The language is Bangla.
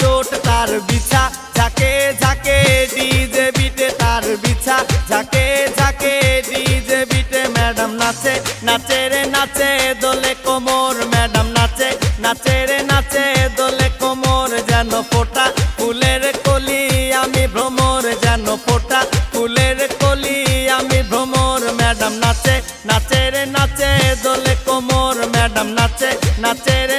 চোট তার বিছা, ঝাকে ঝাকে ডিজে বিটে তার বিছা, ঝাকে ঝাকে ডিজে বিটে ম্যাডাম নাচে নাচে রে নাচে দোলে কোমর ম্যাডাম নাচে নাচে রে নাচে দোলে কোমর, যেন ফোটা, ফুলের কলি আমি ভ্রমর, যেন ফোটা, ফুলের কলি আমি ভ্রমর ম্যাডাম নাচে নাচে রে নাচে দোলে কোমর ম্যাডাম নাচে নাচে রে